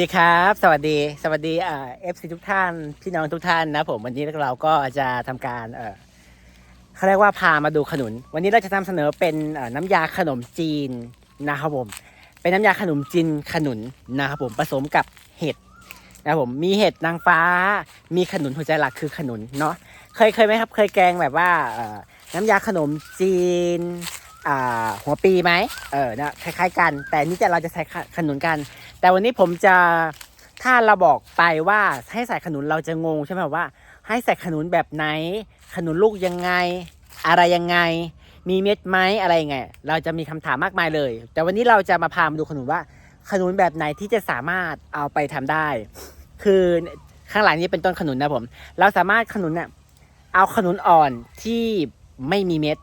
สวัสดีครับ สวัสดี สวัสดีอ่าเอฟซีทุกท่าน พี่น้องทุกท่านนะผมวันนี้เราก็จะทำการเออเขาเรียกว่าพามาดูขนุน วันนี้เราจะนำเสนอเป็นน้ำยาขนมจีนนะครับผม เป็นน้ำยาขนมจีนขนุนนะครับผมผสมกับเห็ดนะครับผมมีเห็ดนางฟ้า มีขนุนหัวใจหลักคือขนุนเนาะเคยเคยไหมครับ เคยแกงแบบว่าน้ำยาขนมจีน อ่าหัวปีไหมเออนะคล้าย ๆ กัน แต่นี่จะเราจะใส่ขนุนกัน แต่วันนี้ผมจะถ้าเราบอกไปว่าให้ใส่ขนุนเราจะงงใช่ไหมว่า ให้ใส่ขนุนแบบไหน ขนุนลูกยังไง อะไรยังไง มีเม็ดไหมอะไรยังไง เราจะมีคำถามมากมายเลย แต่วันนี้เราจะมาพามาดูขนุนว่า ขนุนแบบไหนที่จะสามารถเอาไปทำได้ คือข้างหลังนี้เป็นต้นขนุนนะผม เราสามารถขนุนเนี่ยเอาขนุนอ่อนที่ไม่มีเม็ด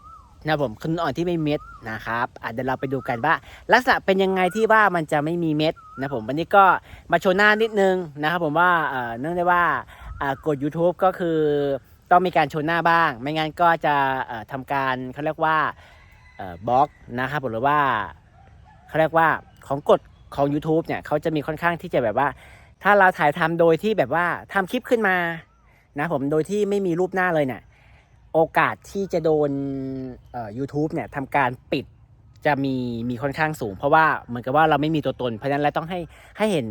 นะผมขนุนอ่อนที่ไม่เม็ดนะครับอะเดี๋ยวเราไปดูกันว่า ลักษณะเป็นยังไงที่ว่ามันจะไม่มีเม็ดนะผมวันนี้ก็มาโชว์หน้านิดนึงนะครับผมว่าเอ่อเนื่องจากว่าอ่ากด YouTube ก็คือต้องมีการโชว์หน้าบ้าง ไม่งั้นก็จะเอ่อทำการเขาเรียกว่าบล็อกนะครับผมหรือว่าเขาเรียกว่าของกฎของ YouTube เนี่ยเขาจะมีค่อนข้างที่จะแบบว่า ถ้าเราถ่ายทำโดยที่แบบว่าทำคลิปขึ้นมานะผมโดยที่ไม่มีรูปหน้าเลยเนี่ย โอกาสที่จะโดนเอ่อ YouTube เนี่ยทำการปิดจะมีมีค่อนข้างสูง เพราะว่าเหมือนกับว่าเราไม่มีตัวตน เพราะฉะนั้นเราต้องให้ให้เห็น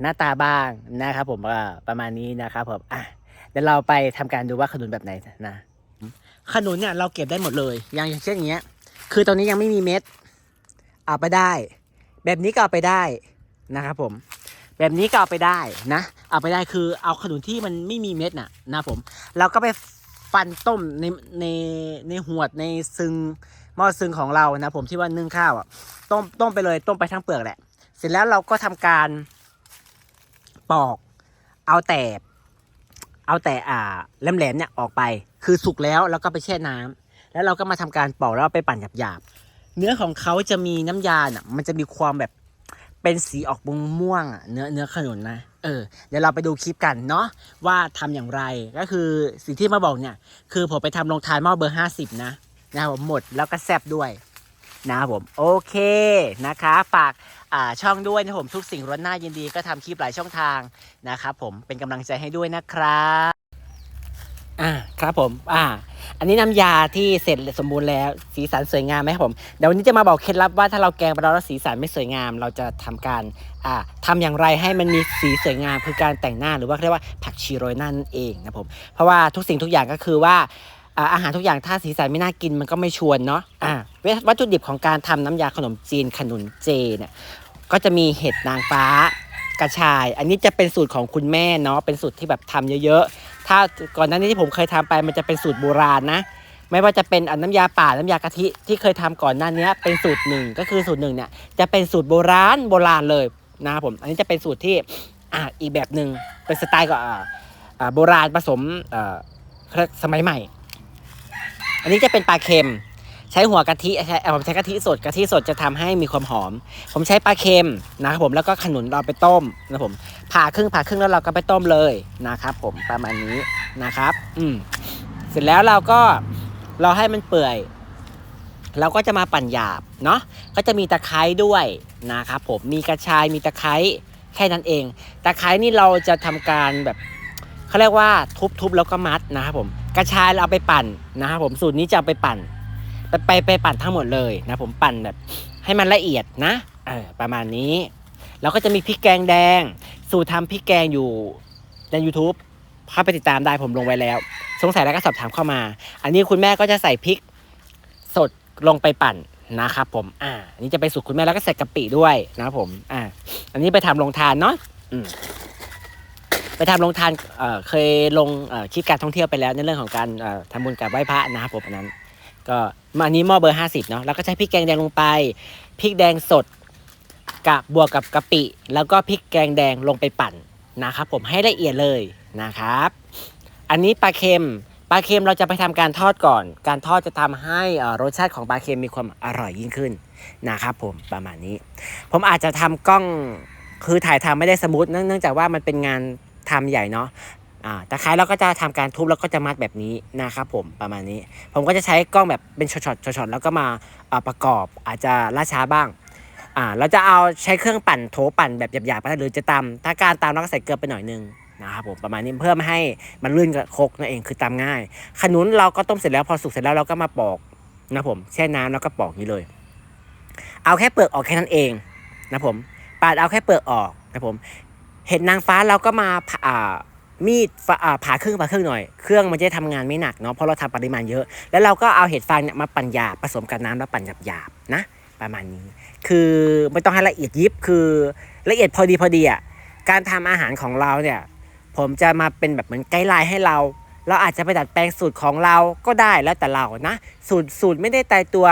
หน้าตาบ้างนะครับผมประมาณนี้นะครับผมอะเดี๋ยวเราไปทำการดูว่าขนุนแบบไหนนะขนุนเนี่ยเราเก็บได้หมดเลย อย่างอย่างเช่นอย่างเงี้ย คือตอนนี้ยังไม่มีเม็ดเอาไปได้ แบบนี้ก็เอาไปได้นะครับผม แบบนี้ก็เอาไปได้นะ เอาไปได้คือเอาขนุนที่มันไม่มีเม็ดน่ะนะผมเราก็ไป ฟันต้มในในในหวดในซึงหม้อซึงของเรานะผมที่ว่านึ่งข้าวอะต้มต้มไปเลยต้มไปทั้งเปลือกแหละ เสร็จแล้วเราก็ทำการปอกเอาแต่เอาแต่อ่าแหลมๆเนี่ยออกไป คือสุกแล้วแล้วก็ไปแช่น้ำแล้วเราก็มาทำการปอกแล้วไปปั่นหยาบๆเนื้อของเขาจะมีน้ำยาน่ะมันจะมีความแบบเป็นสีออกม่วงๆอะเนื้อเนื้อขนุนนะ เออเดี๋ยวเราไปดูคลิปกันเนาะว่าทำอย่างไรก็คือสิ่งที่มาบอกเนี่ย คือผมไปทำลงทานหม้อเบอร์ห้าสิบนะนะครับผมหมดแล้วก็แซบด้วยนะครับผมโอเคนะคะฝากอ่าช่องด้วยนะผมทุกสิ่งร้อนหน้ายินดีก็ทำคลิปหลายช่องทางนะครับผมเป็นกำลังใจให้ด้วยนะครับ อ่าครับผม อ่า อันนี้น้ำยาที่เสร็จสมบูรณ์แล้วสีสันสวยงามไหมครับผมเดี๋ยววันนี้จะมาบอกเคล็ดลับว่าถ้าเราแกงไปแล้วสีสันไม่สวยงาม เราจะทำการอ่าทำอย่างไรให้มันมีสีสวยงามคือการแต่งหน้าหรือว่าเรียกว่าผักชีโรยหน้านั่นเองนะผมเพราะว่าทุกสิ่งทุกอย่างก็คือว่าอาหารทุกอย่างถ้าสีสันไม่น่ากินมันก็ไม่ชวนเนาะอ่าวัตถุดิบของการทำน้ำยาขนมจีนขนุนเจเนี่ยก็จะมีเห็ดนางฟ้ากระชาย อันนี้จะเป็นสูตรของคุณแม่เนาะเป็นสูตรที่แบบทำเยอะ ถ้าก่อนหน้านี้ที่ผมเคยทำไปมันจะเป็นสูตรโบราณนะ ไม่ว่าจะเป็นนน้ำยาป่าน้ำยากะทิที่เคยทำก่อนหน้านี้เป็นสูตรหนึ่งก็คือสูตรหนึ่งเนี่ยจะเป็นสูตรโบราณโบราณเลยนะครับผม อันนี้จะเป็นสูตรที่อ่าอีกแบบหนึ่งเป็นสไตล์ก็อ่าโบราณผสมอ่าสมัยใหม่ อันนี้จะเป็นปลาเค็ม ใช้หัวกะทิใช้เอ่อผมใช้กะทิสดกะทิสดจะทำให้มีความหอม ผมใช้ปลาเค็มนะครับผมแล้วก็ขนุนเราไปต้มนะครับผมผ่าครึ่งผ่าครึ่งแล้วเราก็ไปต้มเลยนะครับ ผมประมาณนี้นะครับ อืมเสร็จแล้วเราก็เราให้มันเปื่อย เราก็จะมาปั่นหยาบเนาะก็จะมีตะไคร้ด้วยนะครับผมมีกระชายมีตะไคร้แค่นั้นเอง ตะไคร้นี่เราจะทำการแบบเขาเรียกว่าทุบๆแล้วก็มัดนะครับผมกระชายเราเอาไปปั่นนะครับผมสูตรนี้จะเอาไปปั่น ไปไปไปปั่นทั้งหมดเลยนะผมปั่นแบบให้มันละเอียดนะเออประมาณนี้แล้วก็จะมีพริกแกงแดง สูตรทำพริกแกงอยู่ใน YouTube เข้าไปติดตามได้ผมลงไว้แล้ว สงสัยแล้วก็สอบถามเข้ามา อันนี้คุณแม่ก็จะใส่พริกสดลงไปปั่นนะครับผม อ่าอันนี้จะไปสูตรคุณแม่แล้วก็ใส่กะปิด้วยนะครับผม อ่า อันนี้ไปทำลงทานเนาะอืมไปทำลงทานเอ่อเคยลงเอ่อคลิปการท่องเที่ยวไปแล้วในเรื่องของการเอ่อทำบุญกับไหว้พระนะครับผมอันนั้น ก็มาอันนี้หม้อเบอร์ 50เนาะแล้วก็ใช้พริกแกงแดงลงไปพริกแดงสดกับบวกกับกะปิ แล้วก็พริกแกงแดงลงไปปั่นนะครับผมให้ละเอียดเลยนะครับ อันนี้ปลาเค็มปลาเค็มเราจะไปทำการทอดก่อน การทอดจะทำให้รสชาติของปลาเค็มมีความอร่อยยิ่งขึ้นนะครับผมประมาณนี้ ผมอาจจะทำกล้องคือถ่ายทำไม่ได้สมูทเนื่องเนื่องจากว่ามันเป็นงานทำใหญ่เนาะ อ่าตะไคร้เราก็จะทำการทุบแล้วก็จะมัดแบบนี้นะครับผมประมาณนี้ ผมก็จะใช้กล้องแบบเป็นช็อตๆช็อตๆแล้วก็มาประกอบอาจจะล่าช้าบ้างอ่าเราจะเอาใช้เครื่องปั่นโถปั่นแบบหยาบๆได้หรือจะตำถ้าการตำเราก็ใส่เกลือไปหน่อยนึงนะครับผมประมาณนี้เพื่มให้มันลื่นกับคกนั่นเองคือตำง่าย ขนุนเราก็ต้มเสร็จแล้วพอสุกเสร็จแล้วเราก็มาปอกนะผมแช่น้ำแล้วก็ปอกนี้เลย เอาแค่เปลือกออกแค่นั้นเองนะผมปาดเอาแค่เปลือกออกนะผมเห็ดนางฟ้าเราก็มาผ่าอ่า มีดฝ่าผ่าครึ่งผ่าครึ่งหน่อย เครื่องมันจะได้ทำงานไม่หนักเนาะเพราะเราทำปริมาณเยอะ แล้วเราก็เอาเห็ดฟางเนี่ยมาปั่นหยาบผสมกับน้ำแล้วปั่นหยาบหยาบนะ ประมาณนี้ คือไม่ต้องให้ละเอียดยิบคือละเอียดพอดีพอดีอะการทำอาหารของเราเนี่ย ผมจะมาเป็นแบบเหมือนไกด์ไลน์ให้เรา เราอาจจะไปดัดแปลงสูตรของเราก็ได้แล้วแต่เรานะ สูตรสูตรไม่ได้ตายตัว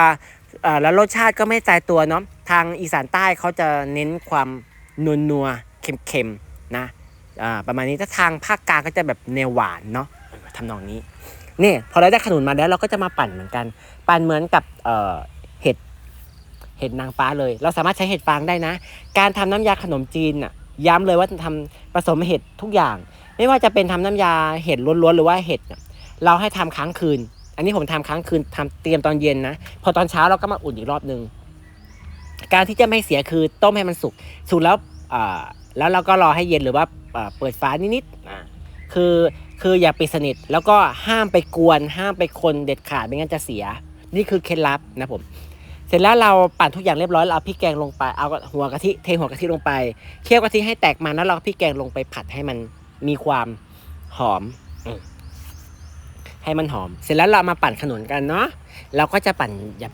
แล้วรสชาติก็ไม่ตายตัวเนาะทางอีสานใต้เขาจะเน้นความนัวนัวเค็มๆนะ ประมาณนี้ถ้าทางภาคกลางก็จะแบบแนวหวานเนาะทำนองนี้นี่พอเราได้ขนุนมาแล้วเราก็จะมาปั่นเหมือนกัน ปั่นเหมือนกับเห็ดเห็ดนางฟ้าเลย เราสามารถใช้เห็ดฟางได้นะ การทำน้ำยาขนมจีนน่ะย้ำเลยว่าทำผสมเห็ดทุกอย่าง ไม่ว่าจะเป็นทำน้ำยาเห็ดล้วนๆหรือว่าเห็ดเราให้ทำค้างคืน อันนี้ผมทำค้างคืนทำเตรียมตอนเย็นนะพอตอนเช้าเราก็มาอุ่นอีกรอบนึงการที่จะไม่เสียคือต้มให้มันสุกสุกแล้วแล้วเราก็รอให้เย็นหรือว่า เปิดฝานิดๆคือคืออย่าปิดสนิทแล้วก็ห้ามไปกวน ห้ามไปคนเด็ดขาดไม่งั้นจะเสีย นี่คือเคล็ดลับนะผมเสร็จแล้วเราปั่นทุกอย่างเรียบร้อยเราเอาพริกแกงลงไปเอาหัวกะทิเทหัวกะทิลงไปเคี่ยวกะทิให้แตกมันแล้วเราพริกแกงลงไปผัดให้มันมีความหอมอืมให้มันหอม เสร็จแล้วเรามาปั่นขนุนกันเนาะเราก็จะปั่น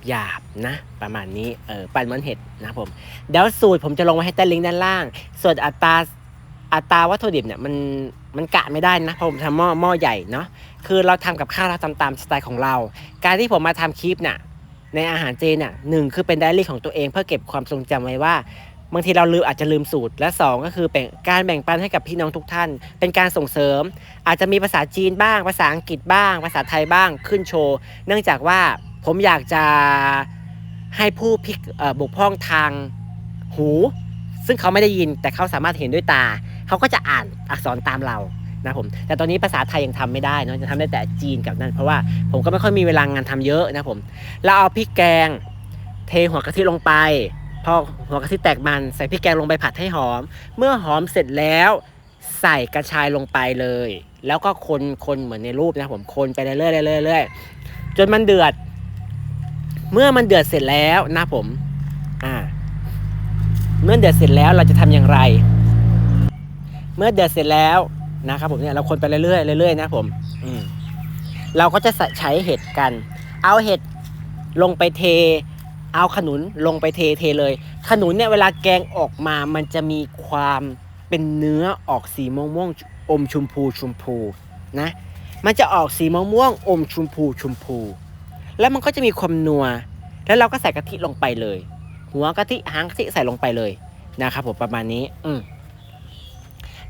หยาบๆนะ ประมาณนี้เออปั่นเหมือนเห็ดนะผมเดี๋ยวสูตรผมจะลงไว้ให้ใต้ลิงก์ด้านล่าง ส่วนอัตรา อัตราวัตถุดิบเนี่ยมันมันกะไม่ได้นะเพราะผมทำหม้อหม้อใหญ่เนาะคือเราทำกับข้าวเราทำตามสไตล์ของเรา การที่ผมมาทำคลิปเนี่ยในอาหารเจเนี่ยหนึ่งคือเป็นไดอารี่ของตัวเองเพื่อเก็บความทรงจำไว้ว่าบางทีเราลืมอาจจะลืมสูตรและสองก็คือเป็นการแบ่งปันให้กับพี่น้องทุกท่าน เป็นการส่งเสริม อาจจะมีภาษาจีนบ้าง ภาษาอังกฤษบ้าง ภาษาไทยบ้างขึ้นโชว์ เนื่องจากว่าผมอยากจะให้ผู้พิกเอ่อบกพร่องทางหู ซึ่งเขาไม่ได้ยินแต่เขาสามารถเห็นด้วยตา เขาก็จะอ่านอักษรตามเรานะผมแต่ตอนนี้ภาษาไทยยังทำไม่ได้นะจะทำได้แต่จีนกับนั่นเพราะว่าผมก็ไม่ค่อยมีเวลางานทำเยอะนะผมเราเอาพริกแกง เทหัวกะทิลงไปพอหัวกะทิแตกมันใส่พริกแกงลงไปผัดให้หอม เมื่อหอมเสร็จแล้วใส่กระชายลงไปเลย แล้วก็คนคนเหมือนในรูปนะผมคนไปเรื่อยๆเรื่อยๆเรื่อยจนมันเดือด เมื่อมันเดือดเสร็จแล้วนะผมอ่าเมื่อเดือดเสร็จแล้วเราจะทำอย่างไร เมื่อเดือดเสร็จแล้วนะครับผมเนี่ยเราคนไปเรื่อยๆเรื่อยๆนะผมอืมเราก็จะใช้เห็ดกัน เอาเห็ดลงไปเท เอาขนุนลงไปเทเทเลย ขนุนเนี่ยเวลาแกงออกมามันจะมีความเป็นเนื้อออกสีม่วงม่วงๆอมชมพูชมพูนะ มันจะออกสีม่วงม่วงๆอมชมพูชมพู แล้วมันก็จะมีความนัว แล้วเราก็ใส่กะทิลงไปเลย หัวกะทิหางกะทิใส่ลงไปเลยนะครับผมประมาณนี้ อืม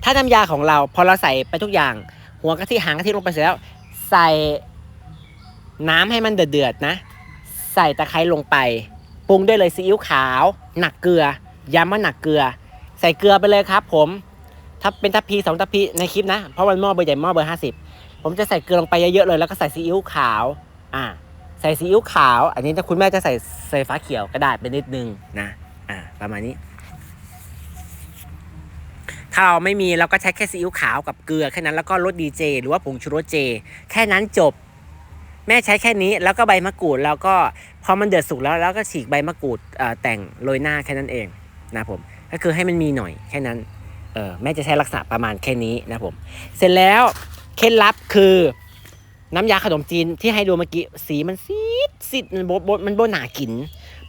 ถ้าน้ำยาของเราพอเราใส่ไปทุกอย่าง หัวกะทิหางกะทิลงไปเสร็จแล้ว ใส่น้ำให้มันเดือดๆนะ ใส่ตะไคร้ลงไป ปรุงด้วยเลยซีอิ๊วขาว หนักเกลือ ย้ำว่าหนักเกลือ ใส่เกลือไปเลยครับ ผม ถ้าเป็นทัพพีสองทัพพีในคลิปนะ เพราะมันหม้อเบอร์ใหญ่หม้อเบอร์ห้าสิบผมจะใส่เกลือลงไปเยอะๆเลย แล้วก็ใส่ซีอิ๊วขาว อ่า ใส่ซีอิ๊วขาว อันนี้ถ้าคุณแม่จะใส่ใส่ฟ้าเขียวก็ได้เป็นนิดนึงนะ อ่า ประมาณนี้ ถ้าเราไม่มีเราก็ใช้แค่ซีอิ๊วขาวกับเกลือแค่นั้นแล้วก็รสดีเจหรือว่าผงชูรสเจ แค่นั้นจบ แม่ใช้แค่นี้แล้วก็ใบมะกรูดแล้วก็พอมันเดือดสุกแล้วแล้วก็ฉีกใบมะกรูดแต่งโรยหน้าแค่นั้นเองนะผมก็คือให้มันมีหน่อยแค่นั้นเออแม่จะใช้ลักษณะประมาณแค่นี้นะผม เสร็จแล้วเคล็ดลับคือน้ำยาขนมจีนที่ให้ดูเมื่อกี้สีมันซีดซีดมันโบมันโบหนากิน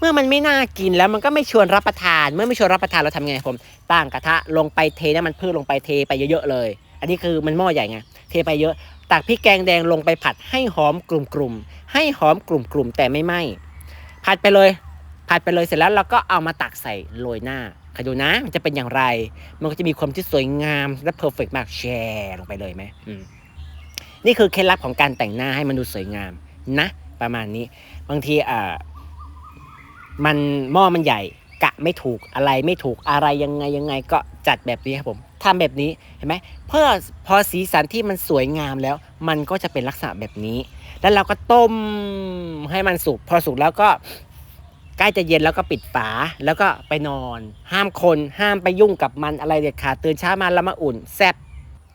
มื่อมันไม่น่ากินแล้วมันก็ไม่ชวนรับประทาน เมื่อไม่ชวนรับประทานเราทำไงผมตั้งกระทะลงไปเทน้ำมันพืชลงไปเทไปเยอะๆเลย อันนี้คือมันหม้อใหญ่ไงเทไปเยอะตักพริกแกงแดงลงไปผัดให้หอมกลุ่มๆให้หอมกลุ่มๆแต่ไม่ไหม้ผัดไปเลย ผัดไปเลยเสร็จแล้วเราก็เอามาตักใส่โรยหน้าคอยดูนะมันจะเป็นอย่างไร มันก็จะมีความที่สวยงามและเพอร์เฟกมากแชร์ลงไปเลยไหมมนี่คือเคล็ดลับของการแต่งหน้าให้มันดูสวยงามนะ ประมาณนี้ บางทีอ่า มันหม้อมันใหญ่ กะไม่ถูกอะไรไม่ถูกอะไรยังไงยังไงก็จัดแบบนี้ครับผมทำแบบนี้เห็นไหมเพื่อพอสีสันที่มันสวยงามแล้ว มันก็จะเป็นลักษณะแบบนี้ แล้วเราก็ต้มให้มันสุกพอสุกแล้วก็ใกล้จะเย็นแล้วก็ปิดฝาแล้วก็ไปนอน ห้ามคนห้ามไปยุ่งกับมันอะไรเด็ดขาดตื่นเช้ามาแล้วมาอุ่นแซ่บ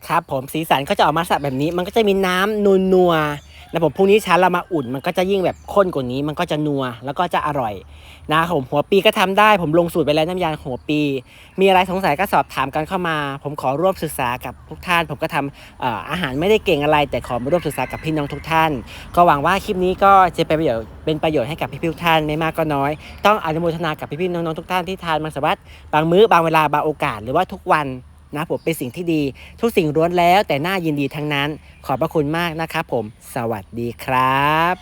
ครับผมสีสันก็จะออกมาสับแบบนี้ มันก็จะมีน้ำนัวนัวๆ แล้วผมพรุ่งนี้เช้าเรามาอุ่นมันก็จะยิ่งแบบข้นกว่านี้ มันก็จะนัวแล้วก็จะอร่อยนะครับผมหัวปีก็ทำได้ ผมลงสูตรไปแล้วน้ำยาหัวปี มีอะไรสงสัยก็สอบถามกันเข้ามา ผมขอร่วมศึกษากับทุกท่าน ผมก็ทำเอ่ออาหารไม่ได้เก่งอะไร แต่ขอมาร่วมศึกษากับพี่น้องทุกท่าน ก็หวังว่าคลิปนี้ก็จะเป็นประโยชน์เป็นประโยชน์ให้กับพี่ๆทุกท่านไม่มากก็น้อย ต้องอนุโมทนากับพี่ๆน้องๆทุกท่านที่ทานมังสวิรัตบางมื้อบางเวลาบางโอกาสหรือว่าทุกวัน นะผมเป็นสิ่งที่ดี ทุกสิ่งล้วนแล้วแต่น่ายินดีทั้งนั้น ขอบพระคุณมากนะครับผม สวัสดีครับ